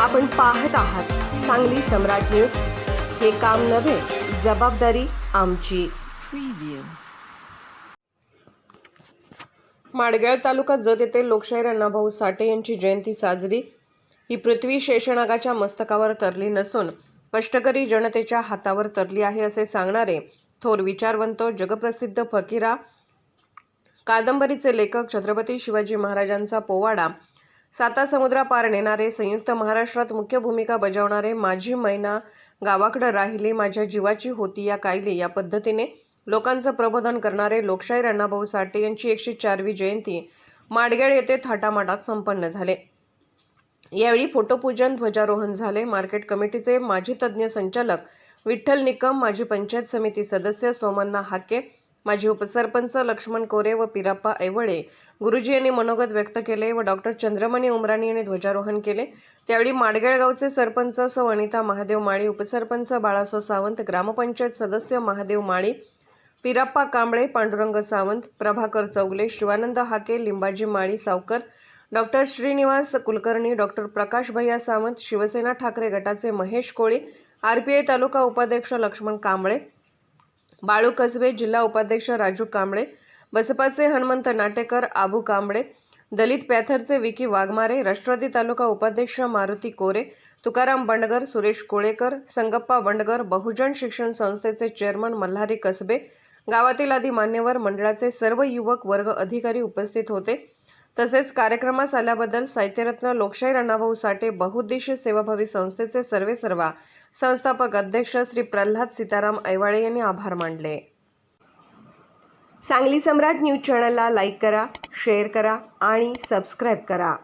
आपण पाहत आहात सांगली सम्राट न्यूज हे काम नव्हे जबाबदारी आमची Preview. माडगेळ तालुका जत येथे लोकशाहीर अण्णाभाऊ साठे यांची जयंती साजरी ही पृथ्वी शेषनागाच्या मस्तकावर तरली नसून कष्टकरी जनतेच्या हातावर तरली आहे असे सांगणारे थोर विचारवंत जगप्रसिद्ध फकीरा कादंबरीचे लेखक छत्रपती शिवाजी महाराजांचा पोवाडा साता समुद्रापार नेणारे संयुक्त महाराष्ट्रात मुख्य भूमिका बजावणारे माझी मैना गावाकडं राहिले माझ्या जीवाची होती या कायले या पद्धतीने लोकांचं प्रबोधन करणारे लोकशाहीर अण्णाभाऊ साठे यांची एकशे चारवी जयंती माडगेळ येथे थाटामाटात संपन्न झाले. यावेळी फोटोपूजन ध्वजारोहण झाले. मार्केट कमिटीचे माजी तज्ज्ञ संचालक विठ्ठल निकम माजी पंचायत समिती सदस्य सोमन्ना हाके माजी उपसरपंच लक्ष्मण कोरे व पिराप्पा ऐवळे गुरुजी यांनी मनोगत व्यक्त केले व डॉक्टर चंद्रमणी उमराणी यांनी ध्वजारोहण केले. त्यावेळी माडगेळगावचे सरपंच सौ. अनिता महादेव माळी उपसरपंच बाळासो सावंत ग्रामपंचायत सदस्य महादेव माळी पिराप्पा कांबळे पांडुरंग सावंत प्रभाकर चौगले शिवानंद हाके लिंबाजी माळी सावकर डॉक्टर श्रीनिवास कुलकर्णी डॉक्टर प्रकाश भैया सावंत शिवसेना ठाकरे गटाचे महेश कोळी आरपीआय तालुका उपाध्यक्ष लक्ष्मण कांबळे बाळू कसबे जिल्हा उपाध्यक्ष राजू कांबळे बसपाचे हनुमंत नाटेकर आबू कांबळे दलित पॅथरचे विकी वाघमारे राष्ट्रवादी तालुका उपाध्यक्ष मारुती कोरे तुकाराम बंडगर सुरेश कोळेकर संगप्पा बंडगर बहुजन शिक्षण संस्थेचे चेअरमन मल्हारी कसबे गावातील आदी मान्यवर मंडळाचे सर्व युवक वर्ग अधिकारी उपस्थित होते. तसेच कार्यक्रमास आल्याबद्दल साहित्यरत्न लोकशाही अण्णाभाऊ साठे बहुउद्देशीय सेवाभावी संस्थेचे सर्वे सर्वा संस्थापक अध्यक्ष श्री प्रल्हाद सीताराम ऐवाळे यांनी आभार मानले. सांगली सम्राट न्यूज चॅनलला लाईक करा शेअर करा आणि सबस्क्राईब करा.